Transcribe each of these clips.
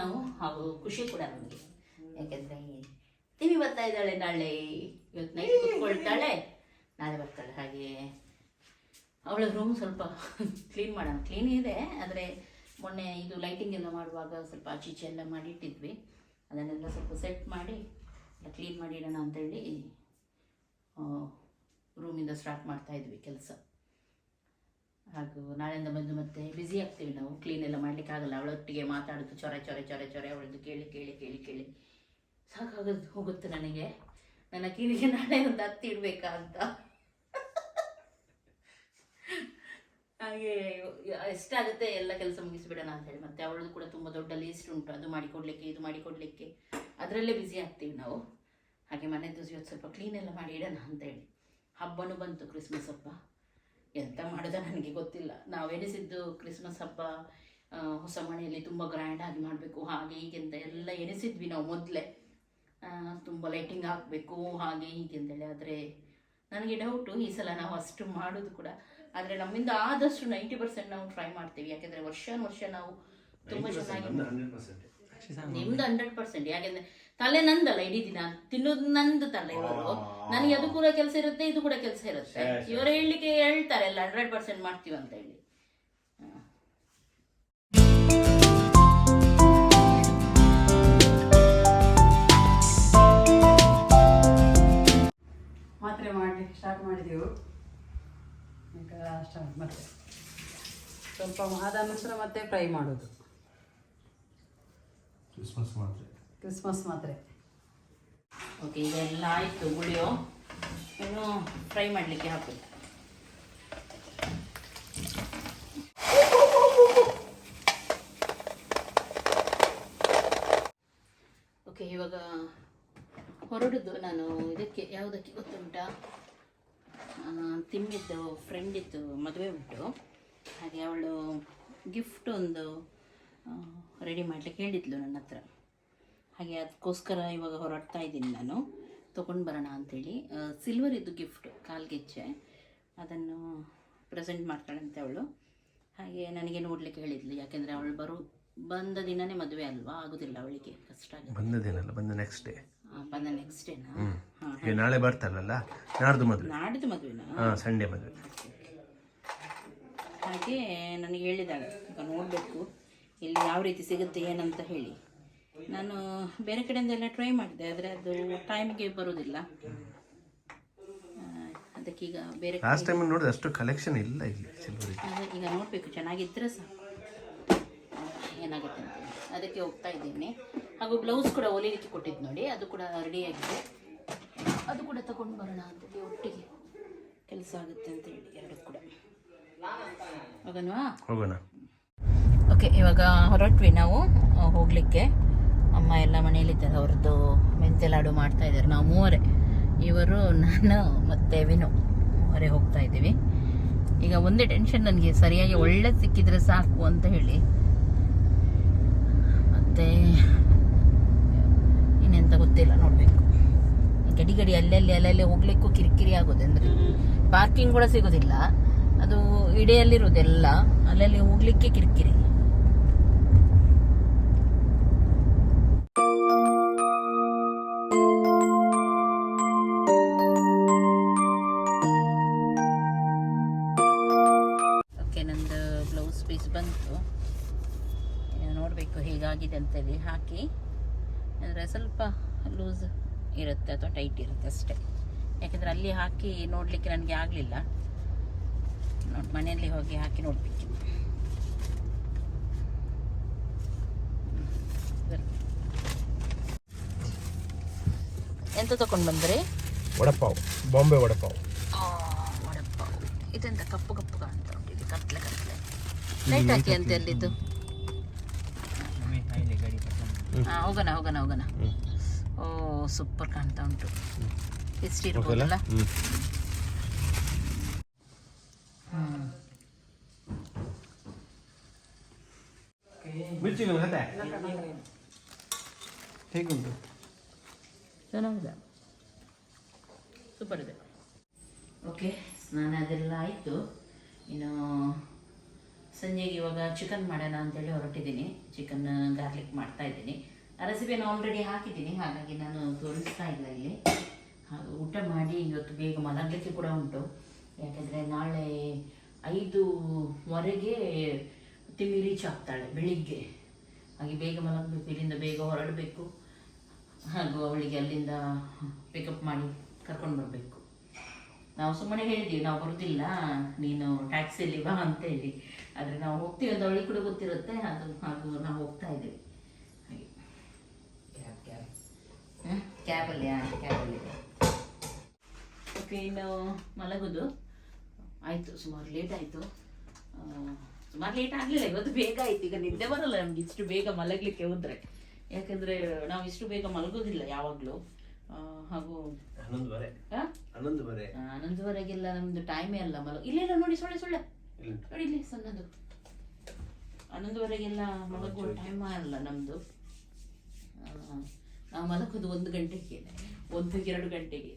ನಾವು ಹಾಗೂ ಖುಷಿ ಕೂಡ ನಮಗೆ. ಯಾಕೆಂದರೆ ತಿವಿ ಬರ್ತಾ ಇದ್ದಾಳೆ ನಾಳೆ. ಇವತ್ತು ನೈಟ್ ಕುತ್ಕೊಳ್ತಾಳೆ. ನಾಳೆ ಬರ್ತಾಳೆ. ಹಾಗೆ ಅವಳ ರೂಮ್ ಸ್ವಲ್ಪ ಕ್ಲೀನ್ ಮಾಡೋಣ. ಕ್ಲೀನ್ ಇದೆ, ಆದರೆ ಮೊನ್ನೆ ಇದು ಲೈಟಿಂಗ್ ಎಲ್ಲ ಮಾಡುವಾಗ ಸ್ವಲ್ಪ ಆಚೆ ಈಚೆ ಎಲ್ಲ ಮಾಡಿಟ್ಟಿದ್ವಿ. ಅದನ್ನೆಲ್ಲ ಸ್ವಲ್ಪ ಸೆಟ್ ಮಾಡಿ ಕ್ಲೀನ್ ಮಾಡಿ ಇಡೋಣ ಅಂತೇಳಿ ರೂಮಿಂದ ಸ್ಟಾರ್ಟ್ ಮಾಡ್ತಾ ಇದ್ವಿ ಕೆಲಸ. ಹಾಗೂ ನಾಳೆಯಿಂದ ಬಂದು ಮತ್ತೆ ಬ್ಯುಸಿ ಆಗ್ತೀವಿ ನಾವು. ಕ್ಲೀನ್ ಎಲ್ಲ ಮಾಡ್ಲಿಕ್ಕೆ ಆಗಲ್ಲ. ಅವಳೊಟ್ಟಿಗೆ ಮಾತಾಡೋದು, ಚೊರೆ ಚೊರೆ ಚೊರೆ ಚೊರೆ, ಅವಳದ್ದು ಕೇಳಿ ಕೇಳಿ ಕೇಳಿ ಕೇಳಿ. ಸಾಕಾಗೋದು ಹೋಗುತ್ತೆ ನನಗೆ. ನನ್ನ ಕಿವಿಗೆ ನಾಳೆ ಒಂದು ಹತ್ತಿ ಇಡಬೇಕಾ ಅಂತ. ಹಾಗೆ ಎಷ್ಟಾಗುತ್ತೆ ಎಲ್ಲ ಕೆಲಸ ಮುಗಿಸಿಬಿಡೋಣ ಅಂತ ಹೇಳಿ. ಮತ್ತೆ ಅವಳದು ಕೂಡ ತುಂಬ ದೊಡ್ಡ ಲೀಸ್ಟ್ ಉಂಟು. ಅದು ಮಾಡಿಕೊಡ್ಲಿಕ್ಕೆ, ಇದು ಮಾಡಿಕೊಡ್ಲಿಕ್ಕೆ. ಅದರಲ್ಲೇ ಬ್ಯುಸಿ ಆಗ್ತೀವಿ ನಾವು. ಹಾಗೆ ಮನೆ ಇವತ್ತು ಸ್ವಲ್ಪ ಕ್ಲೀನ್ ಎಲ್ಲ ಮಾಡಿ ಇಡೋಣ ಅಂತ ಹೇಳಿ. ಹಬ್ಬನೂ ಬಂತು ಕ್ರಿಸ್ಮಸ್ ಹಬ್ಬ. ಎಂತ ಮಾಡೋದ ನನಗೆ ಗೊತ್ತಿಲ್ಲ. ನಾವು ಎನಿಸಿದ್ದು ಕ್ರಿಸ್ಮಸ್ ಹಬ್ಬ ಹೊಸ ಮನೆಯಲ್ಲಿ ತುಂಬ ಗ್ರ್ಯಾಂಡಾಗಿ ಮಾಡಬೇಕು. ಹಾಗೆ ಹೀಗೆಂತ ಎಲ್ಲ ಎನಿಸಿದ್ವಿ ನಾವು ಮೊದಲೇ. ತುಂಬ ಲೈಟಿಂಗ್ ಹಾಕಬೇಕು ಹಾಗೆ ಹೀಗೆ ಅಂತೇಳಿ ಆದರೆ ನನಗೆ ಡೌಟು ಈ ಸಲ ನಾವು ಅಷ್ಟು ಮಾಡೋದು ಕೂಡ. ಆದರೆ ನಮ್ಮಿಂದ ಆದಷ್ಟು ನೈಂಟಿ ಪರ್ಸೆಂಟ್ ನಾವು ಟ್ರೈ ಮಾಡ್ತೀವಿ. ಯಾಕೆಂದರೆ ವರ್ಷ ವರ್ಷ ನಾವು ತುಂಬ ಚೆನ್ನಾಗಿ ನಿಮ್ದು ಹಂಡ್ರೆಡ್ ಪರ್ಸೆಂಟ್ ಯಾಕೆಂದ್ರೆ ತಲೆ ನಂದಲ್ಲ ಇಡೀ ದಿನ. ತಿನ್ನೋದು ನಂದು ತಲೆ ಇವರು ನನಗೆ ಅದು ಕೂಡ ಕೆಲಸ ಇರುತ್ತೆ ಇದು ಕೂಡ ಕೆಲಸ ಇರುತ್ತೆ. ಇವರು ಹೇಳಲಿಕ್ಕೆ ಹೇಳ್ತಾರೆ ಎಲ್ಲ ಹಂಡ್ರೆಡ್ ಪರ್ಸೆಂಟ್ ಮಾಡ್ತೀವಿ ಅಂತ ಹೇಳಿ. ಮಾತ್ರೆ ಮಾಡಲಿಕ್ಕೆ ಸ್ಟಾರ್ಟ್ ಮಾಡಿದೆವು. ಈಗ ಸ್ಟಾರ್ಟ್ ಮತ್ತೆ ಸ್ವಲ್ಪ ಆದ ನಂತರ ಮತ್ತೆ ಫ್ರೈ ಮಾಡೋದು. ಕ್ರಿಸ್ಮಸ್ ಮಾತ್ರ. ಕ್ರಿಸ್ಮಸ್ ಮಾತ್ರೆ ಓಕೆ ಇದೆಲ್ಲ ಆಯಿತು ಗುಳಿಯೋ ಇನ್ನು ಫ್ರೈ ಮಾಡಲಿಕ್ಕೆ ಹಾಕಬೇಕು ಓಕೆ ಇವಾಗ ಹೊರಡುದು ನಾನು ಇದಕ್ಕೆ, ಯಾವುದಕ್ಕೆ ಗೊತ್ತುಂಟಾ? ತಿಮ್ಮಿದ್ದು ಫ್ರೆಂಡಿದ್ದು ಮದುವೆ ಉಂಟು. ಹಾಗೆ ಅವಳು ಗಿಫ್ಟ್ ಒಂದು ರೆಡಿ ಮಾಡಲಿಕ್ಕೆ ಹೇಳಿದ್ಲು ನನ್ನ ಹತ್ರ. ಹಾಗೆ ಅದಕ್ಕೋಸ್ಕರ ಇವಾಗ ಹೊರಡ್ತಾ ಇದ್ದೀನಿ ನಾನು. ತೊಗೊಂಡು ಬರೋಣ ಅಂಥೇಳಿ ಸಿಲ್ವರ್ ಇದು ಗಿಫ್ಟ್ ಕಾಲ್ಗೆಜ್ಜೆ ಅದನ್ನು ಪ್ರೆಸೆಂಟ್ ಮಾಡ್ತಾಳಂತೆ ಅವಳು. ಹಾಗೆ ನನಗೆ ನೋಡಲಿಕ್ಕೆ ಹೇಳಿದ್ಲು ಯಾಕೆಂದರೆ ಅವಳು ಬರೋ ಬಂದ ದಿನನೇ ಮದುವೆ ಅಲ್ವಾ? ಆಗೋದಿಲ್ಲ ಅವಳಿಗೆ ಕಷ್ಟ ಬಂದ ದಿನ ಅಲ್ಲ ಬಂದ ನೆಕ್ಸ್ಟ್ ಡೇ ಬಂದ ನೆಕ್ಸ್ಟ್ ಡೇನಾ ಹಾಂ ನಾಳೆ ಬರ್ತಾರಲ್ಲ ನಾಡ್ದು ಮದುವೆ. ನಾಡಿದ್ದು ಮದುವೆನಾ? ಹಾಂ ಸಂಡೇ ಮದುವೆ. ಹಾಗೆ ನನಗೆ ಹೇಳಿದಾಗ ನೋಡಬೇಕು ಇಲ್ಲಿ ಯಾವ ರೀತಿ ಸಿಗುತ್ತೆ ಏನಂತ ಹೇಳಿ. ನಾನು ಬೇರೆ ಕಡೆಯಿಂದೆಲ್ಲ ಟ್ರೈ ಮಾಡಿದೆ ಆದರೆ ಅದು ಟೈಮ್ಗೆ ಬರೋದಿಲ್ಲ. ಅದಕ್ಕೀಗ ಬೇರೆ ಲಾಸ್ಟ್ ಟೈಮ್ ನೋಡಿದ್ರೆ ಅಷ್ಟು ಕಲೆಕ್ಷನ್ ಇಲ್ಲ ಇಲ್ಲಿ ಸಿಲ್ವರ್ ಅದೇ ಈಗ ನೋಡಬೇಕು ಚೆನ್ನಾಗಿದ್ದರೆ ಸಾಕು. ಏನಾಗುತ್ತೆ ಅಂತ ಅದಕ್ಕೆ ಹೋಗ್ತಾ ಇದ್ದೀನಿ. ಹಾಗೂ ಬ್ಲೌಸ್ ಕೂಡ ಹೊಲಿಲಿಕ್ಕೆ ಕೊಟ್ಟಿದ್ದು ನೋಡಿ ಅದು ಕೂಡ ರೆಡಿಯಾಗಿದೆ ಅದು ಕೂಡ ತಗೊಂಡು ಬರೋಣ ಅಂತೇಳಿ ಒಟ್ಟಿಗೆ ಕೆಲಸ ಆಗುತ್ತೆ ಅಂತ ಹೇಳಿ ಎರಡು ಕೂಡ. ಹೋಗೋಣ? ಹೋಗೋಣ. ಓಕೆ ಇವಾಗ ಹೊರಟ್ವಿ ನಾವು ಹೋಗ್ಲಿಕ್ಕೆ. ಅಮ್ಮ ಎಲ್ಲ ಮನೆಯಲ್ಲಿದ್ದಾರೆ, ಅವ್ರದ್ದು ಮೆಂತೆ ಲಾಡು ಮಾಡ್ತಾ ಇದ್ದಾರೆ. ನಾವು ಮೂವರೇ. ಇವರು, ನಾನು ಮತ್ತೆ ವಿನು ಮೂವರೇ ಹೋಗ್ತಾ ಇದ್ದೀವಿ. ಈಗ ಒಂದೇ ಟೆನ್ಷನ್ ನನಗೆ, ಸರಿಯಾಗಿ ಒಳ್ಳೆ ಸಿಕ್ಕಿದ್ರೆ ಸಾಕು ಅಂತ ಹೇಳಿ. ಮತ್ತೆ ಇನ್ನೆಂತ ಗೊತ್ತಿಲ್ಲ, ನೋಡಬೇಕು. ಗಡಿ ಗಡಿ ಅಲ್ಲಲ್ಲಿ ಅಲ್ಲಲ್ಲಿ ಹೋಗ್ಲಿಕ್ಕೂ ಕಿರಿಕಿರಿ ಆಗೋದು ಅಂದರೆ ಪಾರ್ಕಿಂಗ್ ಕೂಡ ಸಿಗೋದಿಲ್ಲ. ಅದು ಇಡೆಯಲ್ಲಿರೋದೆಲ್ಲ, ಅಲ್ಲಲ್ಲಿ ಹೋಗ್ಲಿಕ್ಕೆ ಕಿರಿಕಿರಿ. ಹೇಗಾಗಿದೆ ಅಂತೇಳಿ ಹಾಕಿ. ಅಂದರೆ ಸ್ವಲ್ಪ ಲೂಸ್ ಇರುತ್ತೆ ಅಥವಾ ಟೈಟ್ ಇರುತ್ತೆ ಅಷ್ಟೇ. ಯಾಕೆಂದರೆ ಅಲ್ಲಿ ಹಾಕಿ ನೋಡಲಿಕ್ಕೆ ನನಗೆ ಆಗಲಿಲ್ಲ. ನೋಡಿ ಮನೆಯಲ್ಲಿ ಹೋಗಿ ಹಾಕಿ ನೋಡಬೇಕು. ಎಂತ ತಗೊಂಡು ಬಂದ್ರಿ? ವಡಪಾವ್ ಬಾಂಬೆ ವಡಪಾವ್. ವಡಪಾವ್. ಇದೆಂತ ಕಪ್ಪು ಕಪ್ಪು ಕಾಣ್ತಾ ಉಂಟು ಇದು ಕತ್ಲೆ ಕತ್ಲೆ. ಲೈಟ್ ಹಾಕಿ ಅಂತ ಎಲ್ಲಿದ್ದು ಹಾ ಹೋಗೋಣ ಹೋಗೋಣ ಹೋಗೋಣ. ಓ ಸೂಪರ್ ಕಾಣ್ತಾ ಉಂಟು. ಎಷ್ಟು ಇರ್ಬೋದಲ್ಲ? ಮಿರ್ಚಿ ಹೇಗುಂಟು? ಚೆನ್ನಾಗಿದೆ. ಸೂಪರ್ ಇದೆ. ಓಕೆ ಸ್ನಾನ ಅದೆಲ್ಲ ಆಯಿತು. ಇನ್ನು ಸಂಜೆಗೆ ಇವಾಗ ಚಿಕನ್ ಮಾಡೋಣ ಅಂತೇಳಿ ಹೊರಟಿದ್ದೀನಿ. ಚಿಕನ್ ಗಾರ್ಲಿಕ್ ಮಾಡ್ತಾ ಇದ್ದೀನಿ. ಆ ರೆಸಿಪಿಯನ್ನು ಆಲ್ರೆಡಿ ಹಾಕಿದ್ದೀನಿ. ಹಾಗಾಗಿ ನಾನು ತೋರಿಸ್ತಾ ಇಲ್ಲ ಇಲ್ಲಿ. ಹಾಗೂ ಊಟ ಮಾಡಿ ಇವತ್ತು ಬೇಗ ಮಲಗಲಿಕ್ಕೆ ಕೂಡ ಉಂಟು. ಯಾಕೆಂದರೆ ನಾಳೆ ಐದುವರೆಗೆ ತಿಮ್ಮಿ ರೀಚ್ ಆಗ್ತಾಳೆ ಬೆಳಿಗ್ಗೆ. ಹಾಗೆ ಬೇಗ ಮಲಗಬೇಕು, ಇಲ್ಲಿಂದ ಬೇಗ ಹೊರಡಬೇಕು. ಹಾಗೂ ಅವಳಿಗೆ ಅಲ್ಲಿಂದ ಪಿಕಪ್ ಮಾಡಿ ಕರ್ಕೊಂಡು ಬರಬೇಕು. ನಾವು ಸುಮ್ಮನೆ ಹೇಳಿದ್ದೀವಿ ನಾವು ಬರೋದಿಲ್ಲ. ನೀನು ಟ್ಯಾಕ್ಸಿಯಲ್ಲಿ ಬಾ ಅಂತ ಹೇಳಿ ಆದರೆ ನಾವು ಹೋಗ್ತೀವಿ ಅಂತ ಅವಳಿಗೆ ಕೂಡ ಗೊತ್ತಿರುತ್ತೆ ಅದು ಹಾಗೂ ನಾವು ಹೋಗ್ತಾ ಇದ್ದೀವಿ. ಹಾಗೆ. ಹ್ಮ್? ಕ್ಯಾಬಲ್ಲಿ ಹಾಂ? ಕ್ಯಾಬಲ್ಲಿ ಓಕೆ ಇನ್ನು ಮಲಗೋದು. ಆಯಿತು ಸುಮಾರು ಲೇಟ್ ಆಯಿತು. ಸುಮಾರು ಲೇಟ್ ಆಗಲಿಲ್ಲ ಇವತ್ತು ಬೇಗ ಆಯ್ತು. ಈಗ ನಿದ್ದೆ ಬರಲ್ಲ ನಮ್ಗೆ ಇಷ್ಟು ಬೇಗ ಮಲಗಲಿಕ್ಕೆ ಹೋದ್ರೆ. ಯಾಕಂದ್ರೆ ನಾವು ಇಷ್ಟು ಬೇಗ ಮಲಗೋದಿಲ್ಲ ಯಾವಾಗಲೂ. ಹಾಗೂ ಹನ್ನೊಂದುವರೆ? ಹನ್ನೊಂದುವರೆ. ಹನ್ನೊಂದುವರೆಗೆಲ್ಲ ನಮ್ದು ಟೈಮೇ ಅಲ್ಲ ಮಲಗ ಇಲ್ಲ ನೋಡಿ ಸೊಳ್ಳೆ ಸೊಳ್ಳೆ. ನೋಡಿ ಇಲ್ಲಿ ಸಣ್ಣದು ಹನ್ನೊಂದುವರೆಗೆಲ್ಲ ಮಲಗುವ ಟೈಮ್ ಅಲ್ಲ ನಮ್ದು. ನಾವು ಮಲಗೋದು ಒಂದು ಗಂಟೆಗೆ ಒಂದು ಎರಡು ಗಂಟೆಗೆ.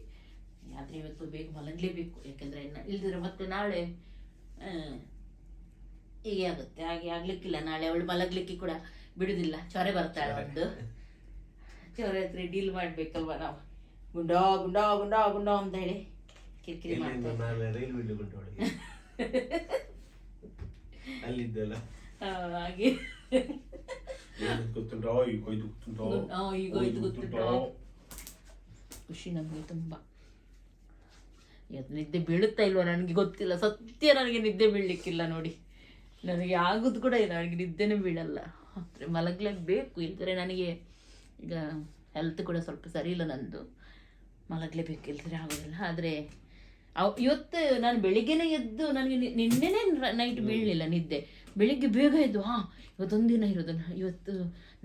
ಯಾತ್ರೆ ಇವತ್ತು ಬೇಗ ಮಲಗಲೇಬೇಕು ಯಾಕಂದ್ರೆ ಇಲ್ದಿದ್ರೆ ಮತ್ತೆ ನಾಳೆ ಹೀಗೆ ಆಗುತ್ತೆ. ಹಾಗೆ ಆಗ್ಲಿಕ್ಕಿಲ್ಲ ನಾಳೆ ಅವಳು ಮಲಗ್ಲಿಕ್ಕೆ ಕೂಡ ಬಿಡುದಿಲ್ಲ. ಚೊರೆ ಬರ್ತಾಳೆ ಒಂದು ಚೊರೆ ಹತ್ರ ಡೀಲ್ ಮಾಡ್ಬೇಕಲ್ವ ನಾವು? ಗುಂಡಾ ಗುಂಡಾ ಗುಂಡಾ ಗುಂಡಾ ಅಂತ ಹೇಳಿ ಕಿರಿಕಿರಿ ಮಾಡ್ತಾ ಇರ್ತಾರೆ. ನಾನು ರೈಲ್ವೆ ಉಂಟು ಅವಳಿಗೆ ಅಲ್ಲಿದ್ದಲ್ಲ? ಹಾಗೆ. ಗೊತ್ತುಂಟೋ? ಈಗ ಗೊತ್ತುಂಟೋ? ಗೊತ್ತುಂಟೋ? ಖುಷಿ ನಮ್ಗೆ ತುಂಬಾ. ಇವತ್ತು ನಿದ್ದೆ ಬೀಳುತ್ತಾ ಇಲ್ವ ನನಗೆ ಗೊತ್ತಿಲ್ಲ. ಸತ್ಯ ನನಗೆ ನಿದ್ದೆ ಬೀಳ್ಲಿಕ್ಕಿಲ್ಲ ನೋಡಿ. ನನಗೆ ಆಗೋದು ಕೂಡ ಇಲ್ಲ. ನನಗೆ ನಿದ್ದೆನೇ ಬೀಳಲ್ಲ. ಆದರೆ ಮಲಗಲೇಬೇಕು ಇಲ್ದ್ರೆ ನನಗೆ ಈಗ ಹೆಲ್ತ್ ಕೂಡ ಸ್ವಲ್ಪ ಸರಿ ಇಲ್ಲ ನಂದು. ಮಲಗಲೇಬೇಕು. ಇಲ್ದರೆ ಆಗುದಿಲ್ಲ. ಆದರೆ ಅವ್ ಇವತ್ತು ನಾನು ಬೆಳಿಗ್ಗೆನೇ ಎದ್ದು ನನಗೆ ನಿನ್ನೆನೆ ನೈಟ್ ಬೀಳಲಿಲ್ಲ ನಿದ್ದೆ. ಬೆಳಿಗ್ಗೆ ಬೇಗ ಎದ್ದು ಹಾಂ ದಿನ ಇರೋದು ಇವತ್ತು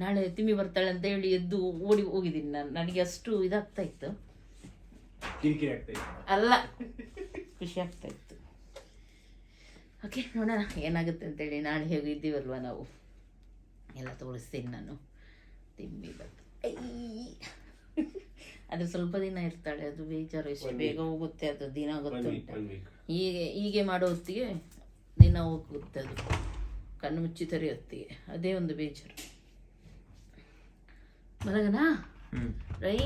ನಾಳೆ ತಿಮ್ಮಿ ಬರ್ತಾಳೆ ಅಂತ ಹೇಳಿ ಎದ್ದು ಓಡಿ ಹೋಗಿದ್ದೀನಿ ನಾನು. ನನಗೆ ಅಷ್ಟು ಇದಾಗ್ತಾ ಇತ್ತು. ಅಲ್ಲ ಖುಷಿ ಆಗ್ತಾ ಇತ್ತು. ಓಕೆ ನೋಡೋಣ ಏನಾಗುತ್ತೆ ಅಂತೇಳಿ ನಾಳೆ ಹೇಗೆ ಇದ್ದೀವಲ್ವ ನಾವು? ಎಲ್ಲ ತೋರಿಸ್ತೀನಿ ನಾನು. ತಿಮ್ಮಿ ಬಂದು ಅದು ಸ್ವಲ್ಪ ದಿನ ಇರ್ತಾಳೆ ಅದು ಬೇಜಾರು ಎಷ್ಟು ಬೇಗ ಹೋಗುತ್ತೆ ಅದು ದಿನ ಗೊತ್ತು ಹೀಗೆ ಹೀಗೆ ಮಾಡೋ ಹೊತ್ತಿಗೆ ದಿನ ಹೋಗುತ್ತೆ ಅದು. ಕಣ್ಣು ಮುಚ್ಚಿ ತರಿ ಹೊತ್ತಿಗೆ. ಅದೇ ಒಂದು ಬೇಜಾರು. ಮಲಗನ? ರೈ.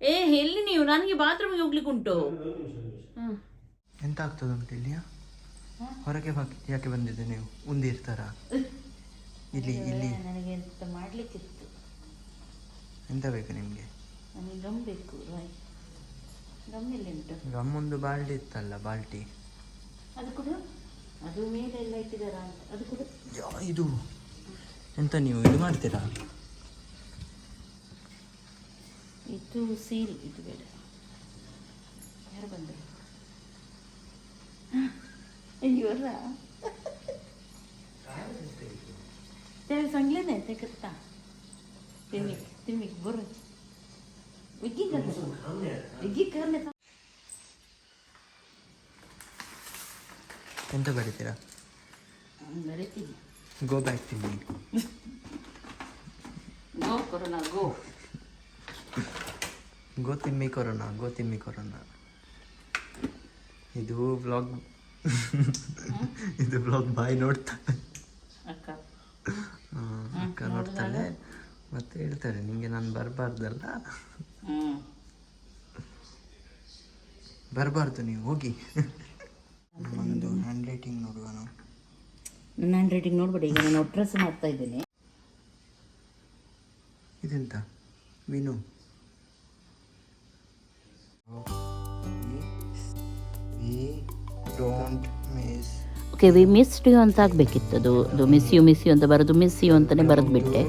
ಏ ಎಲ್ಲಿ ನೀವು? ನನಗೆ ಬಾತ್ರೂಮ್ಗೆ ಹೋಗ್ಲಿಕ್ಕೆ ಉಂಟು. ಎಂತ ಎಂತ ಆಗ್ತದುಂಟು ಇಲ್ಲಿಯ? ಹೊರಗೆ ಬಾಕಿ ಯಾಕೆ ಬಂದಿದ್ದೆ ನೀವು? ಉಂದಿರ್ತಾರ ಇಲ್ಲಿ ಇಲ್ಲಿ. ನನಗೆ ಎಂತ ಮಾಡ್ಲಿಕ್ಕಿತ್ತು. ಎಂತ ಬೇಕು ನಿಮಗೆ? ನನಗೆ ಗಮ್ ಬೇಕು ರಾಯ್ ಗಮ್ ಎಲ್ಲಿ ಉಂಟು ಗಮ್ಮೊಂದು ಬಾಲ್ಟಿ ಇತ್ತಲ್ಲ ಬಾಲ್ಟಿ ಅದು ಕೊಡು ಅದು ಮೇಲೆ ಎಲ್ಲ ಇಟ್ಟಿದಾರ ಅಂತ ಅದು ಕೊಡು ಯಾ, ಇದು ಎಂತ ನೀವು ಇದು ಮಾಡ್ತೀರಾ ಇದು ಸೀಲ್ ಇದು ಬೇಡ ಯಾರು ಬಂದರು ಇವರ तेरे चांगले नाही ते करता तुम्ही तुम्ही बरं Идите, иди ко мне. ಎಂತ ಬರೀತೀರಾ ಬರೀತೀನಿ go back to me go corona go go Timmi corona go Timmi corona ಇದು ಬ್ಲಾಗ್ ಇದು ಬ್ಲಾಗ್ ಬಾಯ್ ನೋಡ್ತಾಳೆ ಅಕ್ಕ ನೋಡ್ತಾಳೆ ಮತ್ತೆ ಹೇಳ್ತಾರೆ ನಿಮಗೆ ನಾನು ಬರಬಾರ್ದಲ್ಲ ಬರಬಾರ್ದು ನೀವು ಹೋಗಿ. ನಮ್ಮದು ಹ್ಯಾಂಡ್ ರೈಟಿಂಗ್ ನೋಡುವ ನಾವು. ನನ್ನ ಹ್ಯಾಂಡ್ ರೈಟಿಂಗ್ ನೋಡ್ಬೇಡಿ ಈಗ ನಾನು ಅಡ್ರೆಸ್ ಮಾಡ್ತಾ ಇದ್ದೀನಿ. ಇದೆಂತ? Vinu. We don't miss okay we missed you ಅಂತ ಆಗಬೇಕಿತ್ತು. ಅದು ಅದು ಮಿಸ್ ಯು ಮಿಸ್ ಯು ಅಂತ ಬರೋದು ಮಿಸ್ ಯು ಅಂತಲೇ ಬರೆದು ಬಿಟ್ಟೆ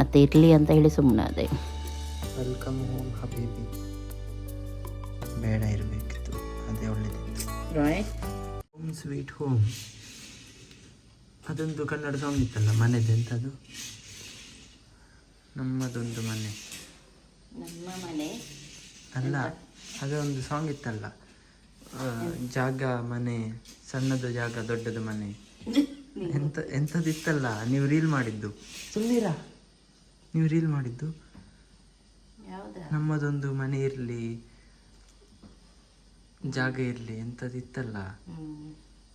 ಮತ್ತೆ ಇರಲಿ ಅಂತ ಹೇಳಿ ಸುಮ್ಮನೆ ಅದೇ ವೆಲ್ಕಮ್ ಹೋಮ್ ಹಬೀಬಿ ಬೇಡ ಇರಬೇಕಿತ್ತು. ಅದೇ ಒಳ್ಳೇದಿತ್ತು ರಾಯ್ ಹೋಮ್ ಸ್ವೀಟ್ ಹೋಮ್ ಅದೊಂದು ಕನ್ನಡ ಸಾಂಗ್ ಇತ್ತಲ್ಲ ಮನೆದು ಎಂಥದ್ದು ನಮ್ಮದೊಂದು ಮನೆ. ನಮ್ಮ ಮನೆ. ಅಲ್ಲ ಅದೊಂದು ಸಾಂಗ್ ಇತ್ತಲ್ಲ. ಜಾಗ ಮನೆ ಸಣ್ಣದು ಜಾಗ ದೊಡ್ಡದು ಮನೆ. ಎಂತ ಎಂಥದ್ದು ಇತ್ತಲ್ಲ ನೀವು ರೀಲ್ ಮಾಡಿದ್ದು. ಸುಮ್ಮನಿರ ನೀವು ರೀಲ್ ಮಾಡಿದ್ದು? ನಮ್ಮದೊಂದು ಮನೆ ಇರಲಿ ಜಾಗ ಇರಲಿ ಇತ್ತಲ್ಲ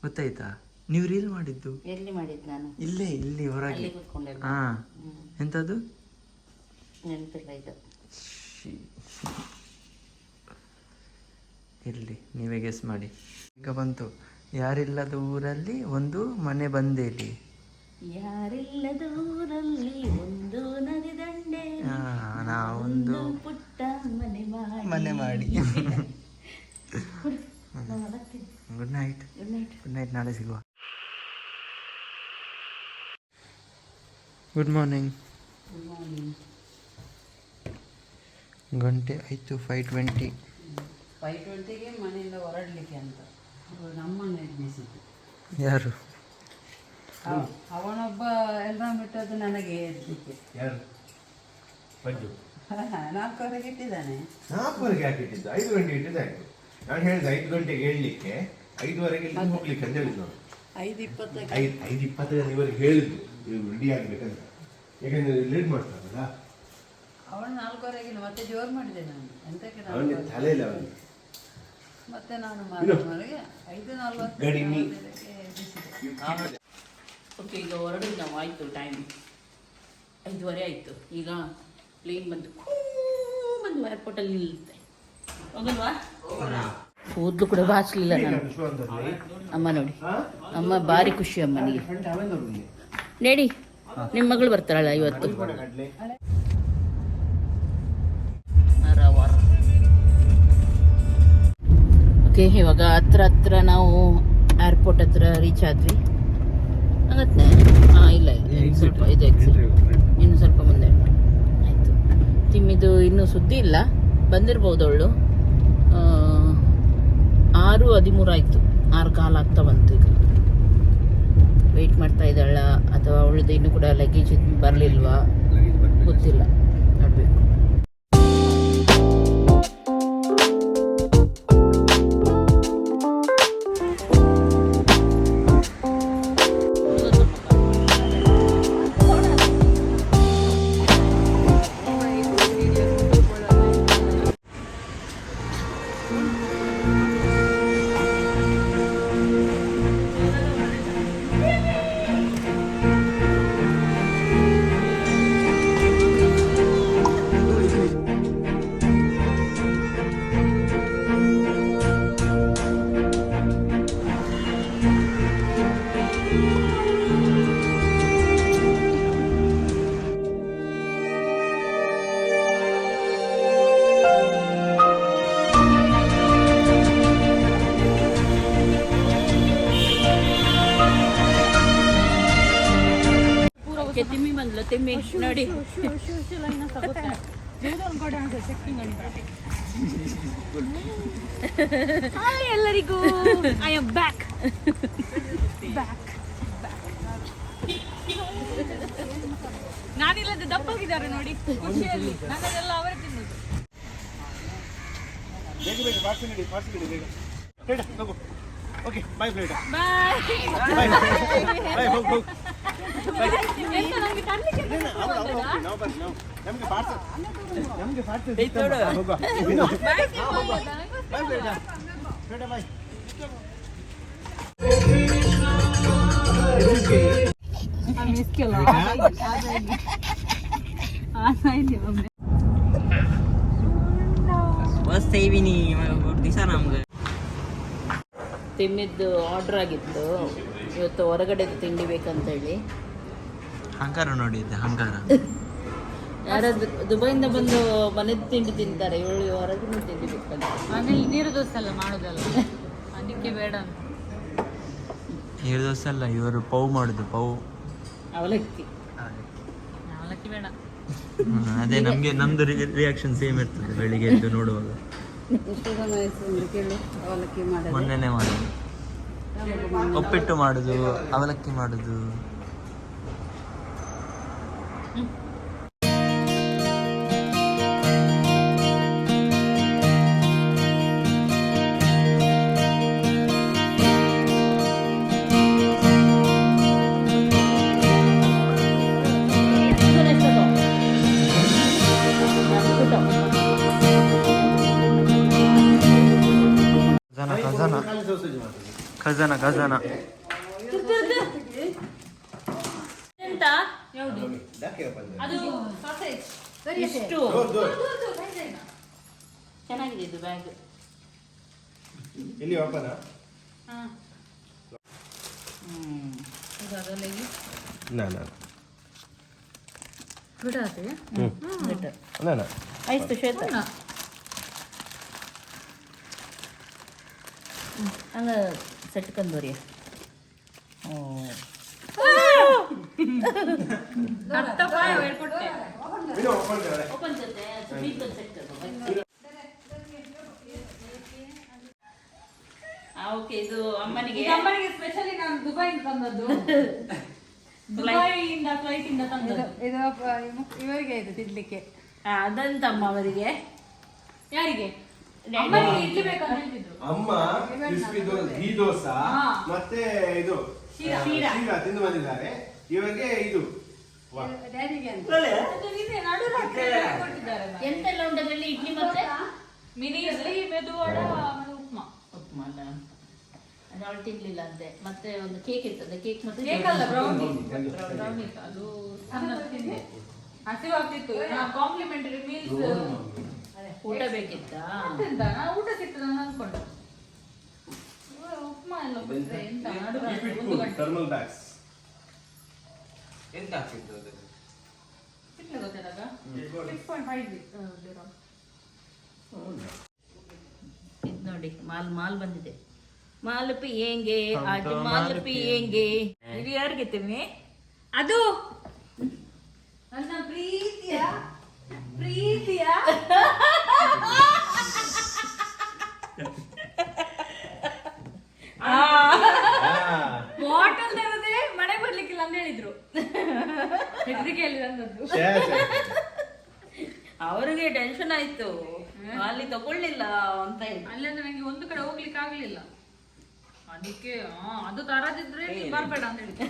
ಗೊತ್ತಾಯ್ತಾ? ನೀವು ರೀಲ್ ಮಾಡಿದ್ದು? ಎಲ್ಲಿ ಮಾಡಿದ್ದು ನಾನು? ಇಲ್ಲೇ ಇಲ್ಲಿ ಹೊರಗೆ. ಹಾ. ಎಂಥದ್ದು ನೆನಪಿಲ್ಲ ಇದು. ಇರಲಿ ನೀವೇ ಗೆಸ್ ಮಾಡಿ. ಈಗ ಬಂತು. ಯಾರಿಲ್ಲದ ಊರಲ್ಲಿ ಒಂದು ಮನೆ ಬಂದೇಲಿ ಯಾರಿಲ್ಲದ ಊರಲ್ಲಿ ನಾವೊಂದು ಪುಟ್ಟ ಮನೆ ಮಾಡಿ. ಮನೆ ಮಾಡಿ. Good night Good night. Good night ನಾಳೆ ಸಿಗುವ. ಗುಡ್ ಮಾರ್ನಿಂಗ್ ಗಂಟೆ ಆಯಿತು ಫೈವ್ ಟ್ವೆಂಟಿ ಫೈವ್ ಟ್ವೆಂಟಿಗೆ ಮನೆಯಿಂದ ಹೊರಡಲಿಕ್ಕೆ ಅಂತ. ನಮ್ಮ ನಮ್ಮನ್ನು ಎಬ್ಬಿಸಿದ್ದು ಯಾರು? ಅವ- ಅವನೊಬ್ಬ ಎಲ್ಲ ಬಿಟ್ಟದ್ದು ನನಗೆ ಎದ್ದಲಿಕ್ಕೆ ಮಂಜು ನಾಲ್ಕುವರೆಗೆ ಇಟ್ಟಿದ್ದಾನೆ. ನಾಲ್ಕುವರೆಗೆ ಯಾಕೆ ಇಟ್ಟಿದ್ದು? ಐದು ಗಂಟೆ ಇಟ್ಟಿದ್ದು ಆಯ್ತು. ನಾನು ಹೇಳಿದೆ ಐದು ಗಂಟೆಗೆ ಹೇಳಲಿಕ್ಕೆ ಐದುವರೆಗೆ ಇಲ್ಲಿ ಹೋಗ್ಲಿಕ್ಕೆ ಅಂತ ಹೇಳಿದ್ದು ನಾನು. ಐದು ಇಪ್ಪತ್ತೈದು ಐದು ಐದು ಇಪ್ಪತ್ತೈದು ಇವರಿಗೆ ಹೇಳಿದ್ದು ನೀವು ರೆಡಿ ಆಗಬೇಕಂತ. ಯಾಕಂದ್ರೆ ಲೇಟ್ ಮಾಡ್ತಾರಲ್ಲ. ಅವಳು ನಾಲ್ಕುವರೆಗೆ ಮತ್ತೆ ಜೋರು ಮಾಡಿದೆ ನಾನು. ಎಂತಕ್ಕೆ ಅವನಿಗೆ? ತಲೆ ಇಲ್ಲ ಅವನಿಗೆ. ಮತ್ತೆ ನಾನು ಮಾರುವವರೆಗೆ ಐದು ನಲ್ವತ್ತು. ಓಕೆ ಈಗ ಹೊರಡಿದ್ದು ನಾವು ಆಯಿತು ಟೈಮ್ ಐದುವರೆ ಆಯಿತು. ಈಗ ಪ್ಲೇನ್ ಬಂದು ಬಂದು ಏರ್ಪೋರ್ಟಲ್ಲಿ ನಿಲ್ಲುತ್ತೆ. ಹೋಗಲ್ವಾ? ಕೂದಲು ಕೂಡ ಬಾಚಲಿಲ್ಲ ನಾನು. ಅಮ್ಮ ನೋಡಿ. ಅಮ್ಮ ಭಾರಿ ಖುಷಿ ಅಮ್ಮನಿಗೆ ಡ್ಯಾಡಿ ನಿಮ್ಮ ಮಗಳು ಬರ್ತಾರಲ್ಲ ಇವತ್ತು. ಓಕೆ, ಇವಾಗ ಹತ್ರ ಹತ್ರ ನಾವು ಏರ್ಪೋರ್ಟ್ ಹತ್ರ ರೀಚ್ ಆದ್ವಿ. ಆಗತ್ತೆ. ಹಾಂ ಇಲ್ಲ ಇಲ್ಲ ಸ್ವಲ್ಪ ಇದು ಇನ್ನು ಸ್ವಲ್ಪ ಮುಂದೆ. ತಿಮ್ಮಿದು ಇನ್ನೂ ಸುದ್ದಿ ಇಲ್ಲ. ಬಂದಿರ್ಬೋದು ಅವಳು. ಆರು ಹದಿಮೂರು ಆಯಿತು. ಆರು ಕಾಲು ಆಗ್ತಾ ಬಂತು ಈಗ. ವೆಯ್ಟ್ ಮಾಡ್ತಾ ಇದ್ದಾಳ ಅಥವಾ ಅವಳದ್ದು ಇನ್ನೂ ಕೂಡ ಲಗೇಜ್ ಬರಲಿಲ್ವಾ? ಗೊತ್ತಿಲ್ಲ. ನೋಡಬೇಕು. ಓಕೆ ತಿಮ್ಮಿ ಬಂದ್ಲು ತಿಮ್ಮಿ ನೋಡಿ. ಹಾಯ್ ಎಲ್ಲರಿಗೂ. ಐ ಆಮ್ ಬ್ಯಾಕ್ ಬ್ಯಾಕ್ ನಾನಿಲ್ಲದೆ ದಪ್ಪಾಗಿದ್ದಾರೆ ನೋಡಿ ಖುಷಿಯಲ್ಲಿ. ನನ್ನದೆಲ್ಲ ಅವರೇ ತಿನ್ನೋದು. ಬೇಗ ಬೇಗ ಪಾರ್ಸಲ್ ಇಡಿ ಪಾರ್ಸಲ್ ಇಡಿ ಬೇಗ. ಹೇಳ ಹೋಗು. ಓಕೆ ಬಾಯ್ ಬೇಡ ಬಾಯ್ ಬಾಯ್ ಬಾಯ್ ಹೋಗು ಹೋಗು ಎಂತ ನನಗೆ ತರ್ಲಿಕ್ಕೆ ಅವ್ರು ಅವ್ರು ಹೋಗ್ತೀವಿ ನಾವು ಬರ್ರಿ ನಾವು ನಮಗೆ ಪಾರ್ಸಲ್ ನಮಗೆ ಪಾರ್ಸಲ್ ಹೋಗುವ ಬಾಯ್ ಬೇಡ ಬೇಡ ಬಾಯ್ ಬಸ್ ಸೇವಿನಿ ದಿವಸ ನಮ್ಗೆ. ತಿಮ್ಮಿದ್ದು ಆರ್ಡರ್ ಆಗಿತ್ತು. ಇವತ್ತು ಹೊರಗಡೆ ತಿಂಡಿ ಬೇಕಂತೇಳಿ. ಹಂಗಾರ ನೋಡಿ ಹಂಗಾರ. ಯಾರಾದ್ರು ದುಬೈಯಿಂದ ಬಂದು ಮನೆದು ತಿಂಡಿ ತಿಂತಾರೆ ಇವಳು ಹೊರಗಿನ ತಿಂಡಿ ಬೇಕಂತ. ಆಮೇಲೆ ನೀರು ದೋಸೆ ಎಲ್ಲ ಮಾಡೋದಲ್ಲ ಅದಕ್ಕೆ ಬೇಡ ಅಂತ. ನೀರು ದೋಸೆ ಅಲ್ಲ ಇವರು ಪೌ ಮಾಡುದು ಪೌ. ಅವಲಕ್ಕಿ. ಅವಲಕ್ಕಿ ಬೇಡ. ಅದೇ ನಮಗೆ ನಮ್ದು ರಿಯಾಕ್ಷನ್ ಸೇಮ್ ಇರ್ತದೆ ಬೆಳಿಗ್ಗೆ ಎದ್ದು ನೋಡುವಾಗ. ಮೊನ್ನೆನೆ ಮಾಡುದು ಒಪ್ಪಿಟ್ಟು ಮಾಡುದು ಅವಲಕ್ಕಿ ಮಾಡುದು. ಖಜಾನ ಖಜಾನ ಚೆನ್ನಾಗಿದೆ ಇದು ಬ್ಯಾಗ್ ಇಲ್ಲಿ ಓಪನ್ ನಾ ನಾ. ಇದು ಸೆಟ್ ಓಕೆ ಇದು ಅಮ್ಮನಿಗೆ. ಅಮ್ಮನಿಗೆ ಸ್ಪೆಷಲಿ ನಾನು ದುಬೈಯಿಂದ ತಂದದ್ದು. ದುಬೈಯಿಂದ ಫ್ಲೈಟ್ ಇಂದ ತಂದದ್ದು ಇದು ಇವರಿಗೆ ಇದು ತಿನ್ಲಿಕ್ಕೆ. ಆ, ಅದಂತ ಅಮ್ಮ ಅವರಿಗೆ. ಯಾರಿಗೆ? ಅಮ್ಮ ಕ್ರಿಸ್ಪಿ ಘೀ ದೋಸಾ ಮತ್ತೆ ಇದು ಶೀರಾ. ತಿಂದು ಬಂದಿದ್ದಾರೆ. ಇವರಿಗೆ ಇದು. ಅದು. ಎಂತೆಲ್ಲ ಉಂಟದ್ರಲ್ಲಿ ಇಡ್ಲಿ ಮತ್ತೆ? ಮಿನಿ ಇಡ್ಲಿ ಮೆದುವಡ ಆಮೇಲೆ ಉಪ್ಮಾ. ಉಪ್ಮಾ ಅಲ್ಲ. ಅದು ಅವಳು ತಿನ್ಲಿಲ್ಲ ಅಂತೆ. ಮತ್ತೆ ಒಂದು ಕೇಕ್ ಇರ್ತದೆ ಕೇಕ್ ಮತ್ತೆ ಕೇಕ್ ಅಲ್ಲ ಬ್ರೌನಿ ಬ್ರೌನಿ ಅದು ಸಣ್ಣ ತಿಂದೆ ಹಸಿವಾಗ್ತಿತ್ತು ಕಾಂಪ್ಲಿಮೆಂಟರಿ ಮೀಲ್ಸ್ ಊಟ ಬೇಕಿತ್ತ? ಊಟ ಸಿಗ್ತದೆ ನಾನು ಅನ್ಕೊಂಡೆ ಉಪ್ಮಾ ಎಲ್ಲ ಎಂತ ಒಂದು ಗಂಟೆ ಥರ್ಮಲ್ ಬ್ಯಾಗ್ಸ್ ಎಂತ ಹಾಕಿದ್ದು ಅದಕ್ಕೆ ಸಿಕ್ಲೆ ಗೊತ್ತಿಲ್ಲ ಸಿಕ್ಸ್ ಪಾಯಿಂಟ್ ಫೈವ್ ಇದು ನೋಡಿ ಮಾಲ್ ಮಾಲ್ ಬಂದಿದೆ. ಮಾಲ್ ಪಿಯೇಂಗೆ ಆಜ್ ಮಾಲ್ ಪಿಯೇಂಗೆ ಇದು ಯಾರಿಗೆ ತಿನ್ನಿ. ಅದು! ನನ್ನ ಪ್ರೀತಿಯ ಪ್ರೀತಿಯ? ಬಾಟಲ್ ತರದೆ ಮನೆ ಬರ್ಲಿಕ್ಕಿಲ್ಲ ಅಂತ ಹೇಳಿದ್ರು. ಹೆದರಿಕೆಯಲ್ಲಿ ತಂದದ್ದು ಅವರಿಗೆ ಟೆನ್ಷನ್ ಆಯ್ತು. ಅಲ್ಲಿ ತಗೊಳ್ಳಿಲ್ಲ ಅಂತ ಹೇಳಿ. ಅಲ್ಲಿಂದ ನಂಗೆ ಒಂದು ಕಡೆ ಹೋಗ್ಲಿಕ್ಕೆ ಆಗ್ಲಿಲ್ಲ. ಅದಕ್ಕೆ ಅದು ತರದಿದ್ರೆ ಬರ್ಬೇಡ ಅಂತ ಹೇಳಿದ್ರು.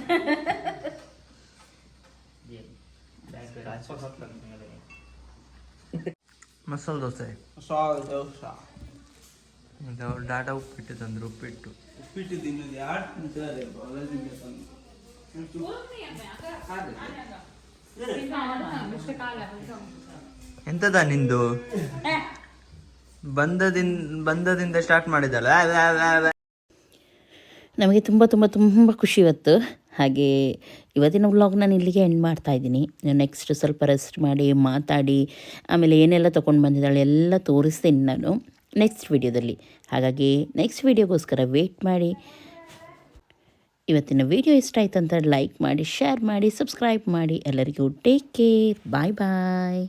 ಮಸಾಲೆ ದೋಸೆ. ಡಾಟಾ ಉಪ್ಪಿಟ್ಟು ತಂದ್ರು ಉಪ್ಪಿಟ್ಟು. ಉಪ್ಪಿಟ್ಟು ತಿನ್ನೋದು ಯಾರು ತಿಂತಾರೆ ಎಂತದ ನಿಂದು? ಬಂದದಿಂದ ಬಂದದಿಂದ ಸ್ಟಾರ್ಟ್ ಮಾಡಿದಲ್ಲ? ನಮಗೆ ತುಂಬ ತುಂಬ ತುಂಬ ಖುಷಿ ಇವತ್ತು. ಹಾಗೆ ಇವತ್ತಿನ ವ್ಲಾಗ್ ನಾನು ಇಲ್ಲಿಗೆ ಎಂಡ್ ಮಾಡ್ತಾ ಇದ್ದೀನಿ. ನೆಕ್ಸ್ಟ್ ಸ್ವಲ್ಪ ರೆಸ್ಟ್ ಮಾಡಿ, ಮಾತಾಡಿ, ಆಮೇಲೆ ಏನೆಲ್ಲ ತೊಗೊಂಡು ಬಂದಿದ್ದಾಳೆ ಎಲ್ಲ ತೋರಿಸ್ತೀನಿ ನಾನು ನೆಕ್ಸ್ಟ್ ವಿಡಿಯೋದಲ್ಲಿ ಹಾಗಾಗಿ ನೆಕ್ಸ್ಟ್ ವಿಡಿಯೋಗೋಸ್ಕರ ವೆಯ್ಟ್ ಮಾಡಿ. ಇವತ್ತಿನ ವಿಡಿಯೋ ಇಷ್ಟ ಆಯ್ತು ಅಂತ ಲೈಕ್ ಮಾಡಿ ಶೇರ್ ಮಾಡಿ ಸಬ್ಸ್ಕ್ರೈಬ್ ಮಾಡಿ. ಎಲ್ಲರಿಗೂ ಟೇಕ್ ಕೇರ್ ಬಾಯ್ ಬಾಯ್